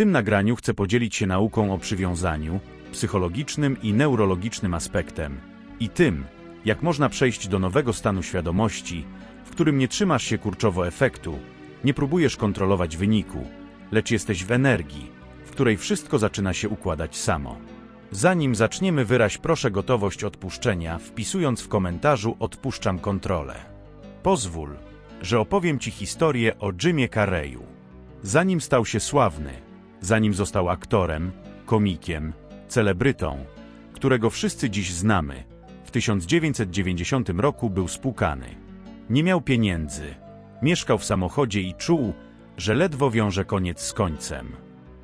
tym nagraniu chcę podzielić się nauką o przywiązaniu, psychologicznym i neurologicznym aspektem i tym, jak można przejść do nowego stanu świadomości, w którym nie trzymasz się kurczowo efektu, nie próbujesz kontrolować wyniku, lecz jesteś w energii, w której wszystko zaczyna się układać samo. Zanim zaczniemy, wyraź proszę gotowość odpuszczenia, wpisując w komentarzu odpuszczam kontrolę. Pozwól, że opowiem Ci historię o Jimie Carreyu. Zanim stał się sławny, zanim został aktorem, komikiem, celebrytą, którego wszyscy dziś znamy, w 1990 roku był spłukany. Nie miał pieniędzy, mieszkał w samochodzie i czuł, że ledwo wiąże koniec z końcem.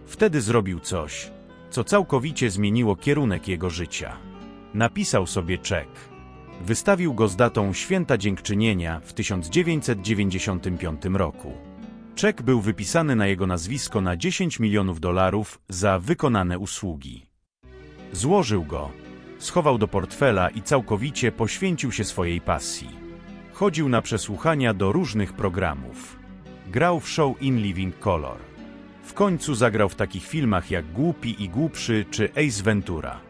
Wtedy zrobił coś, co całkowicie zmieniło kierunek jego życia. Napisał sobie czek. Wystawił go z datą Święta Dziękczynienia w 1995 roku. Czek był wypisany na jego nazwisko na 10 milionów dolarów za wykonane usługi. Złożył go, schował do portfela i całkowicie poświęcił się swojej pasji. Chodził na przesłuchania do różnych programów. Grał w show In Living Color. W końcu zagrał w takich filmach jak Głupi i Głupszy czy Ace Ventura.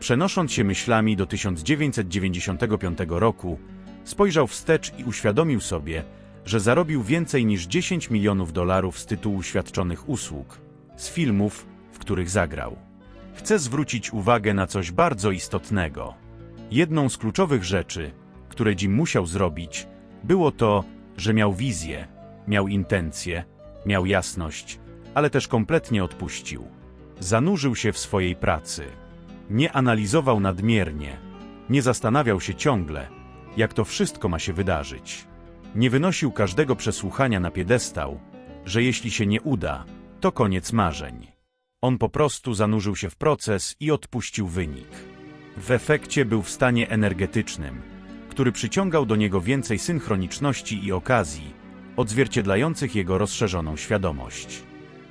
Przenosząc się myślami do 1995 roku, spojrzał wstecz i uświadomił sobie, że zarobił więcej niż 10 milionów dolarów z tytułu świadczonych usług, z filmów, w których zagrał. Chcę zwrócić uwagę na coś bardzo istotnego. Jedną z kluczowych rzeczy, które Jim musiał zrobić, było to, że miał wizję, miał intencje, miał jasność, ale też kompletnie odpuścił. Zanurzył się w swojej pracy. Nie analizował nadmiernie, nie zastanawiał się ciągle, jak to wszystko ma się wydarzyć. Nie wynosił każdego przesłuchania na piedestał, że jeśli się nie uda, to koniec marzeń. On po prostu zanurzył się w proces i odpuścił wynik. W efekcie był w stanie energetycznym, który przyciągał do niego więcej synchroniczności i okazji, odzwierciedlających jego rozszerzoną świadomość.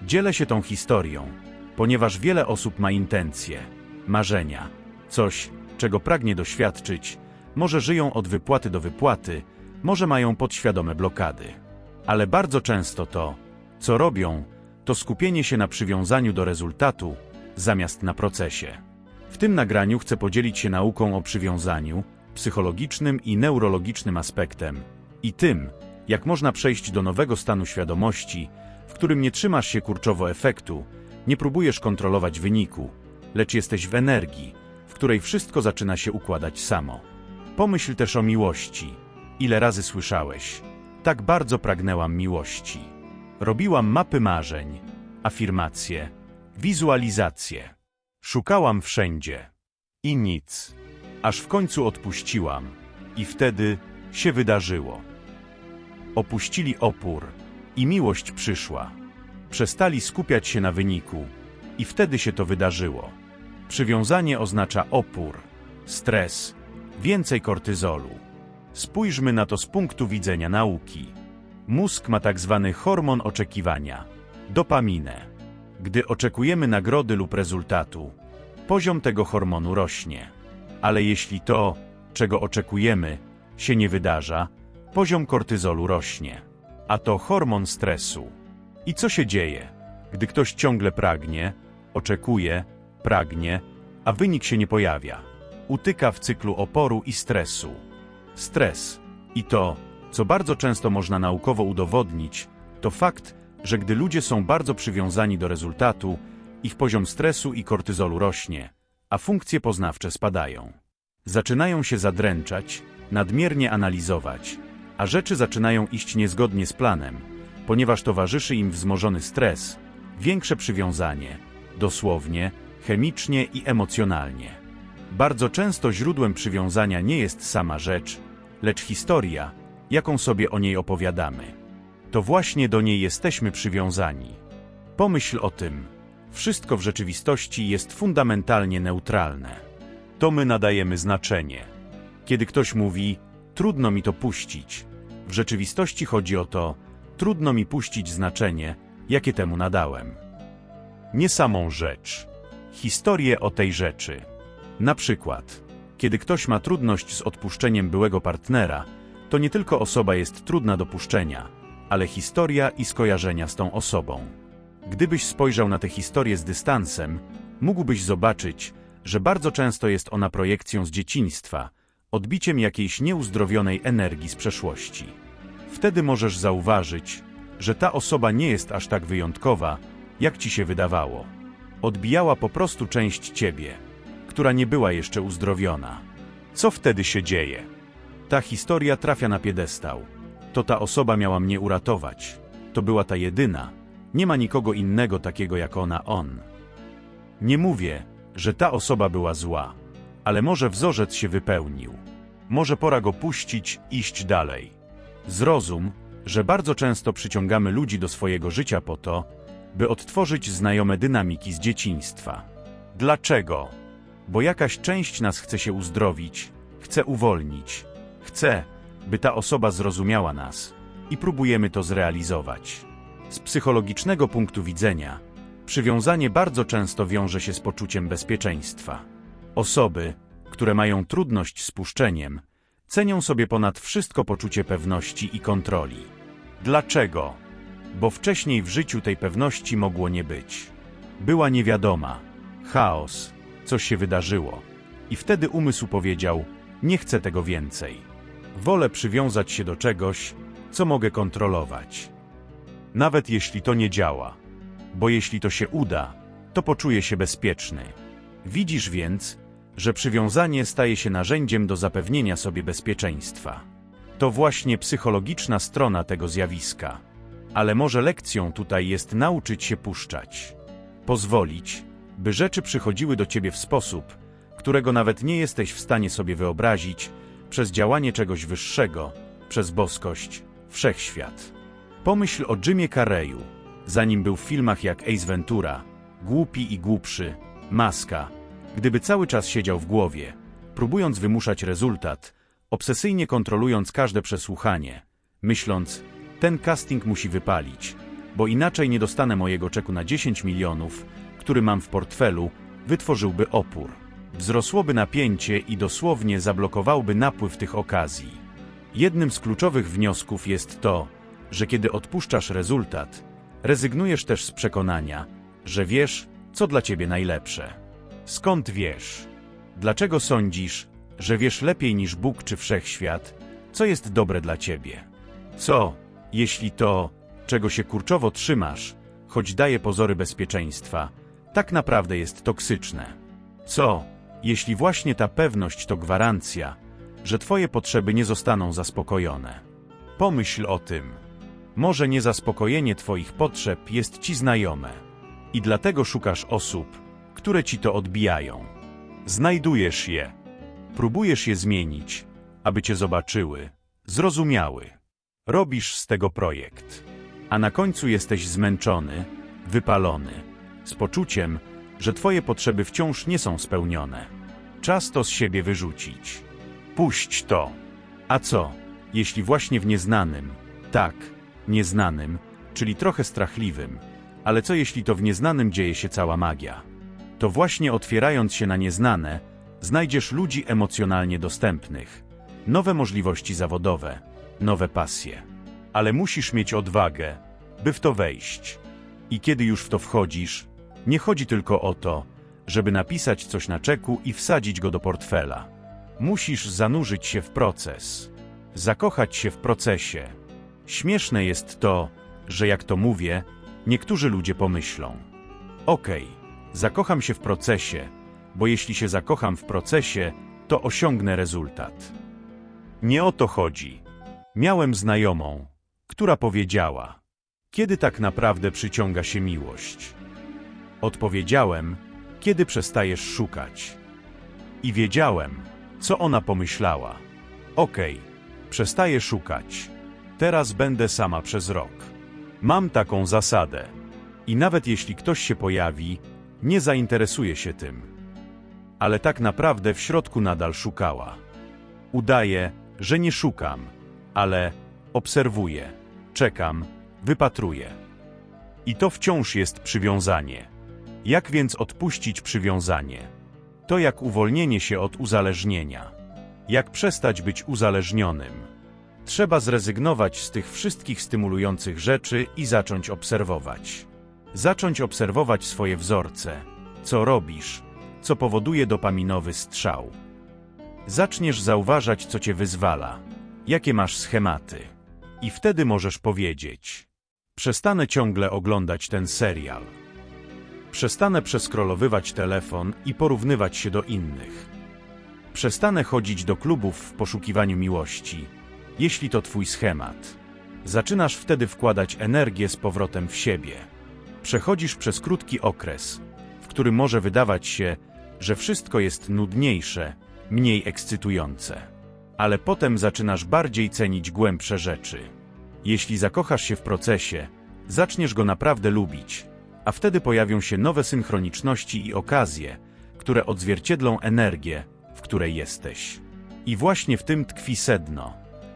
Dzielę się tą historią, ponieważ wiele osób ma intencje, marzenia, coś, czego pragnie doświadczyć, może żyją od wypłaty do wypłaty, może mają podświadome blokady. Ale bardzo często to, co robią, to skupienie się na przywiązaniu do rezultatu, zamiast na procesie. W tym nagraniu chcę podzielić się nauką o przywiązaniu, psychologicznym i neurologicznym aspektem i tym, jak można przejść do nowego stanu świadomości, w którym nie trzymasz się kurczowo efektu, nie próbujesz kontrolować wyniku, lecz jesteś w energii, w której wszystko zaczyna się układać samo. Pomyśl też o miłości. Ile razy słyszałeś? Tak bardzo pragnęłam miłości. Robiłam mapy marzeń, afirmacje, wizualizacje. Szukałam wszędzie. I nic. Aż w końcu odpuściłam. I wtedy się wydarzyło. Opuścili opór i miłość przyszła. Przestali skupiać się na wyniku i wtedy się to wydarzyło. Przywiązanie oznacza opór, stres, więcej kortyzolu. Spójrzmy na to z punktu widzenia nauki. Mózg ma tak zwany hormon oczekiwania dopaminę. Gdy oczekujemy nagrody lub rezultatu, poziom tego hormonu rośnie. Ale jeśli to, czego oczekujemy, się nie wydarza, poziom kortyzolu rośnie. A to hormon stresu. I co się dzieje, gdy ktoś ciągle pragnie, oczekuje, pragnie, a wynik się nie pojawia? Utyka w cyklu oporu i stresu. Stres i to, co bardzo często można naukowo udowodnić, to fakt, że gdy ludzie są bardzo przywiązani do rezultatu, ich poziom stresu i kortyzolu rośnie, a funkcje poznawcze spadają. Zaczynają się zadręczać, nadmiernie analizować, a rzeczy zaczynają iść niezgodnie z planem, ponieważ towarzyszy im wzmożony stres, większe przywiązanie, dosłownie, chemicznie i emocjonalnie. Bardzo często źródłem przywiązania nie jest sama rzecz, lecz historia, jaką sobie o niej opowiadamy. To właśnie do niej jesteśmy przywiązani. Pomyśl o tym. Wszystko w rzeczywistości jest fundamentalnie neutralne. To my nadajemy znaczenie. Kiedy ktoś mówi, trudno mi to puścić, w rzeczywistości chodzi o to, trudno mi puścić znaczenie, jakie temu nadałem. Nie samą rzecz. Historię o tej rzeczy. Na przykład, kiedy ktoś ma trudność z odpuszczeniem byłego partnera, to nie tylko osoba jest trudna do puszczenia, ale historia i skojarzenia z tą osobą. Gdybyś spojrzał na tę historię z dystansem, mógłbyś zobaczyć, że bardzo często jest ona projekcją z dzieciństwa, odbiciem jakiejś nieuzdrowionej energii z przeszłości. Wtedy możesz zauważyć, że ta osoba nie jest aż tak wyjątkowa, jak ci się wydawało. Odbijała po prostu część ciebie, która nie była jeszcze uzdrowiona. Co wtedy się dzieje? Ta historia trafia na piedestał. To ta osoba miała mnie uratować. To była ta jedyna. Nie ma nikogo innego takiego jak ona, on. Nie mówię, że ta osoba była zła, ale może wzorzec się wypełnił. Może pora go puścić, iść dalej. Zrozum, że bardzo często przyciągamy ludzi do swojego życia po to, by odtworzyć znajome dynamiki z dzieciństwa. Dlaczego? Bo jakaś część nas chce się uzdrowić, chce uwolnić, chce, by ta osoba zrozumiała nas i próbujemy to zrealizować. Z psychologicznego punktu widzenia, przywiązanie bardzo często wiąże się z poczuciem bezpieczeństwa. Osoby, które mają trudność z puszczeniem, cenią sobie ponad wszystko poczucie pewności i kontroli. Dlaczego? Bo wcześniej w życiu tej pewności mogło nie być. Była niewiadoma, chaos, coś się wydarzyło. I wtedy umysł powiedział: Nie chcę tego więcej. Wolę przywiązać się do czegoś, co mogę kontrolować. Nawet jeśli to nie działa. Bo jeśli to się uda, to poczuję się bezpieczny. Widzisz więc, że przywiązanie staje się narzędziem do zapewnienia sobie bezpieczeństwa. To właśnie psychologiczna strona tego zjawiska. Ale może lekcją tutaj jest nauczyć się puszczać. Pozwolić, by rzeczy przychodziły do ciebie w sposób, którego nawet nie jesteś w stanie sobie wyobrazić, przez działanie czegoś wyższego, przez boskość, wszechświat. Pomyśl o Jimie Carreyu, zanim był w filmach jak Ace Ventura, Głupi i Głupszy, Maska, gdyby cały czas siedział w głowie, próbując wymuszać rezultat, obsesyjnie kontrolując każde przesłuchanie, myśląc, ten casting musi wypalić, bo inaczej nie dostanę mojego czeku na 10 milionów, który mam w portfelu, wytworzyłby opór. Wzrosłoby napięcie i dosłownie zablokowałby napływ tych okazji. Jednym z kluczowych wniosków jest to, że kiedy odpuszczasz rezultat, rezygnujesz też z przekonania, że wiesz, co dla ciebie najlepsze. Skąd wiesz? Dlaczego sądzisz, że wiesz lepiej niż Bóg czy wszechświat, co jest dobre dla ciebie? Co, jeśli to, czego się kurczowo trzymasz, choć daje pozory bezpieczeństwa, tak naprawdę jest toksyczne? Co, jeśli właśnie ta pewność to gwarancja, że twoje potrzeby nie zostaną zaspokojone? Pomyśl o tym. Może niezaspokojenie twoich potrzeb jest ci znajome i dlatego szukasz osób, które ci to odbijają. Znajdujesz je. Próbujesz je zmienić, aby cię zobaczyły, zrozumiały. Robisz z tego projekt. A na końcu jesteś zmęczony, wypalony, z poczuciem, że twoje potrzeby wciąż nie są spełnione. Czas to z siebie wyrzucić. Puść to. A co, jeśli właśnie w nieznanym, tak, nieznanym, czyli trochę strachliwym, ale co jeśli to w nieznanym dzieje się cała magia? To właśnie otwierając się na nieznane, znajdziesz ludzi emocjonalnie dostępnych, nowe możliwości zawodowe, nowe pasje. Ale musisz mieć odwagę, by w to wejść. I kiedy już w to wchodzisz, nie chodzi tylko o to, żeby napisać coś na czeku i wsadzić go do portfela. Musisz zanurzyć się w proces, zakochać się w procesie. Śmieszne jest to, że jak to mówię, niektórzy ludzie pomyślą: Okej, okay, zakocham się w procesie, bo jeśli się zakocham w procesie, to osiągnę rezultat. Nie o to chodzi. Miałem znajomą, która powiedziała: Kiedy tak naprawdę przyciąga się miłość? Odpowiedziałem: Kiedy przestajesz szukać? I wiedziałem, co ona pomyślała. Okej, okay, przestaję szukać. Teraz będę sama przez rok. Mam taką zasadę. I nawet jeśli ktoś się pojawi, nie zainteresuje się tym. Ale tak naprawdę w środku nadal szukała. Udaję, że nie szukam, ale obserwuję, czekam, wypatruję. I to wciąż jest przywiązanie. Jak więc odpuścić przywiązanie? To jak uwolnienie się od uzależnienia. Jak przestać być uzależnionym? Trzeba zrezygnować z tych wszystkich stymulujących rzeczy i zacząć obserwować. Zacząć obserwować swoje wzorce, co robisz, co powoduje dopaminowy strzał. Zaczniesz zauważać, co cię wyzwala, jakie masz schematy. I wtedy możesz powiedzieć: Przestanę ciągle oglądać ten serial. Przestanę przeskrolowywać telefon i porównywać się do innych. Przestanę chodzić do klubów w poszukiwaniu miłości, jeśli to twój schemat. Zaczynasz wtedy wkładać energię z powrotem w siebie. Przechodzisz przez krótki okres, w którym może wydawać się, że wszystko jest nudniejsze, mniej ekscytujące. Ale potem zaczynasz bardziej cenić głębsze rzeczy. Jeśli zakochasz się w procesie, zaczniesz go naprawdę lubić, a wtedy pojawią się nowe synchroniczności i okazje, które odzwierciedlą energię, w której jesteś. I właśnie w tym tkwi sedno.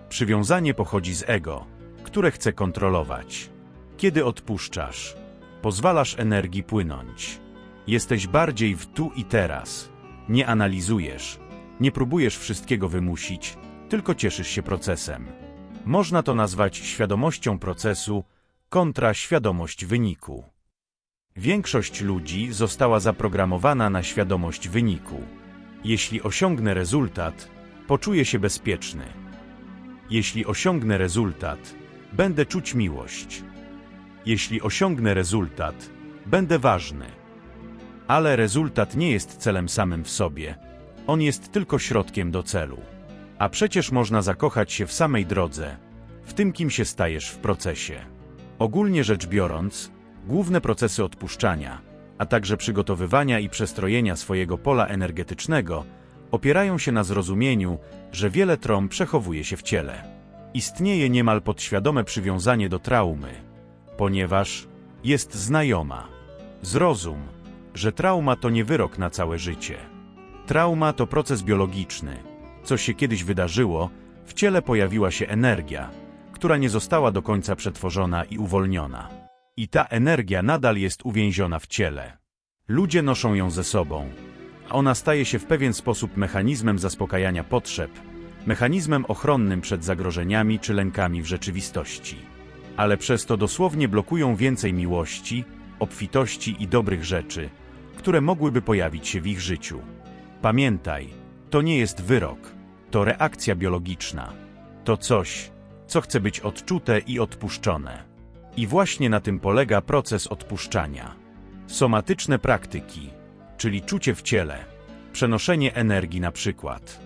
Przywiązanie pochodzi z ego, które chce kontrolować. Kiedy odpuszczasz, pozwalasz energii płynąć. Jesteś bardziej w tu i teraz. Nie analizujesz, nie próbujesz wszystkiego wymusić, tylko cieszysz się procesem. Można to nazwać świadomością procesu kontra świadomość wyniku. Większość ludzi została zaprogramowana na świadomość wyniku. Jeśli osiągnę rezultat, poczuję się bezpieczny. Jeśli osiągnę rezultat, będę czuć miłość. Jeśli osiągnę rezultat, będę ważny. Ale rezultat nie jest celem samym w sobie. On jest tylko środkiem do celu. A przecież można zakochać się w samej drodze, w tym kim się stajesz w procesie. Ogólnie rzecz biorąc, główne procesy odpuszczania, a także przygotowywania i przestrojenia swojego pola energetycznego opierają się na zrozumieniu, że wiele trom przechowuje się w ciele. Istnieje niemal podświadome przywiązanie do traumy, ponieważ jest znajoma. Zrozum, że trauma to nie wyrok na całe życie. Trauma to proces biologiczny. Co się kiedyś wydarzyło, w ciele pojawiła się energia, która nie została do końca przetworzona i uwolniona. I ta energia nadal jest uwięziona w ciele. Ludzie noszą ją ze sobą, a ona staje się w pewien sposób mechanizmem zaspokajania potrzeb, mechanizmem ochronnym przed zagrożeniami czy lękami w rzeczywistości. Ale przez to dosłownie blokują więcej miłości, obfitości i dobrych rzeczy, które mogłyby pojawić się w ich życiu. Pamiętaj, to nie jest wyrok, to reakcja biologiczna. To coś, co chce być odczute i odpuszczone. I właśnie na tym polega proces odpuszczania. Somatyczne praktyki, czyli czucie w ciele, przenoszenie energii na przykład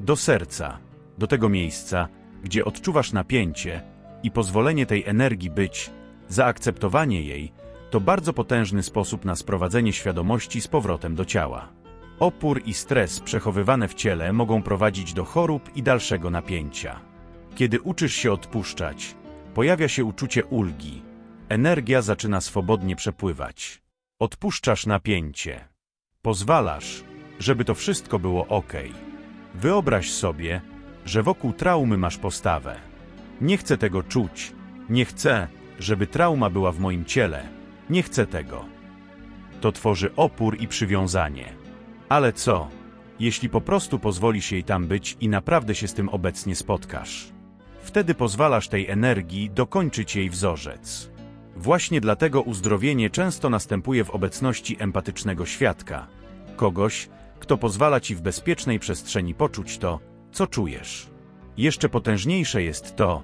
do serca, do tego miejsca, gdzie odczuwasz napięcie i pozwolenie tej energii być, zaakceptowanie jej, to bardzo potężny sposób na sprowadzenie świadomości z powrotem do ciała. Opór i stres przechowywane w ciele mogą prowadzić do chorób i dalszego napięcia. Kiedy uczysz się odpuszczać, pojawia się uczucie ulgi. Energia zaczyna swobodnie przepływać. Odpuszczasz napięcie. Pozwalasz, żeby to wszystko było ok. Wyobraź sobie, że wokół traumy masz postawę. Nie chcę tego czuć. Nie chcę, żeby trauma była w moim ciele. Nie chcę tego. To tworzy opór i przywiązanie. Ale co, jeśli po prostu pozwolisz jej tam być i naprawdę się z tym obecnie spotkasz? Wtedy pozwalasz tej energii dokończyć jej wzorzec. Właśnie dlatego uzdrowienie często następuje w obecności empatycznego świadka, kogoś, kto pozwala ci w bezpiecznej przestrzeni poczuć to, co czujesz. Jeszcze potężniejsze jest to,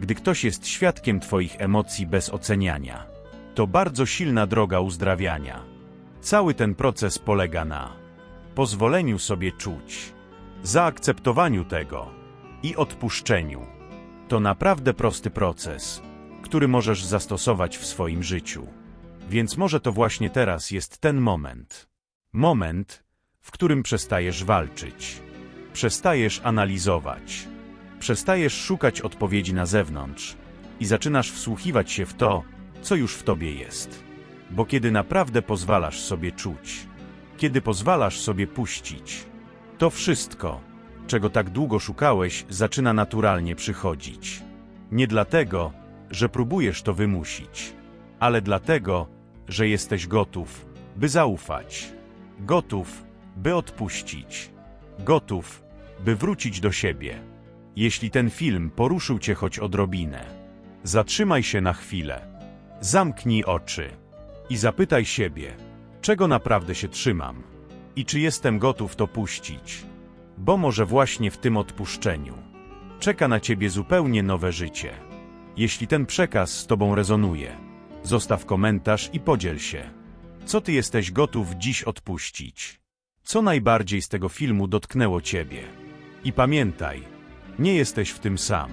gdy ktoś jest świadkiem Twoich emocji bez oceniania. To bardzo silna droga uzdrawiania. Cały ten proces polega na pozwoleniu sobie czuć, zaakceptowaniu tego i odpuszczeniu. To naprawdę prosty proces, który możesz zastosować w swoim życiu. Więc może to właśnie teraz jest ten moment. Moment, w którym przestajesz walczyć. Przestajesz analizować. Przestajesz szukać odpowiedzi na zewnątrz i zaczynasz wsłuchiwać się w to, co już w tobie jest. Bo kiedy naprawdę pozwalasz sobie czuć, kiedy pozwalasz sobie puścić, to wszystko, czego tak długo szukałeś, zaczyna naturalnie przychodzić. Nie dlatego, że próbujesz to wymusić, ale dlatego, że jesteś gotów, by zaufać. Gotów, by odpuścić. Gotów, by wrócić do siebie. Jeśli ten film poruszył cię choć odrobinę, zatrzymaj się na chwilę. Zamknij oczy I zapytaj siebie, czego naprawdę się trzymam i czy jestem gotów to puścić. Bo może właśnie w tym odpuszczeniu czeka na ciebie zupełnie nowe życie. Jeśli ten przekaz z tobą rezonuje, zostaw komentarz i podziel się. Co ty jesteś gotów dziś odpuścić? Co najbardziej z tego filmu dotknęło ciebie? I pamiętaj, nie jesteś w tym sam.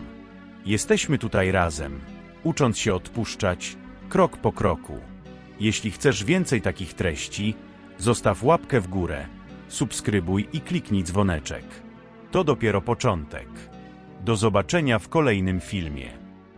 Jesteśmy tutaj razem, ucząc się odpuszczać, krok po kroku. Jeśli chcesz więcej takich treści, zostaw łapkę w górę, subskrybuj i kliknij dzwoneczek. To dopiero początek. Do zobaczenia w kolejnym filmie.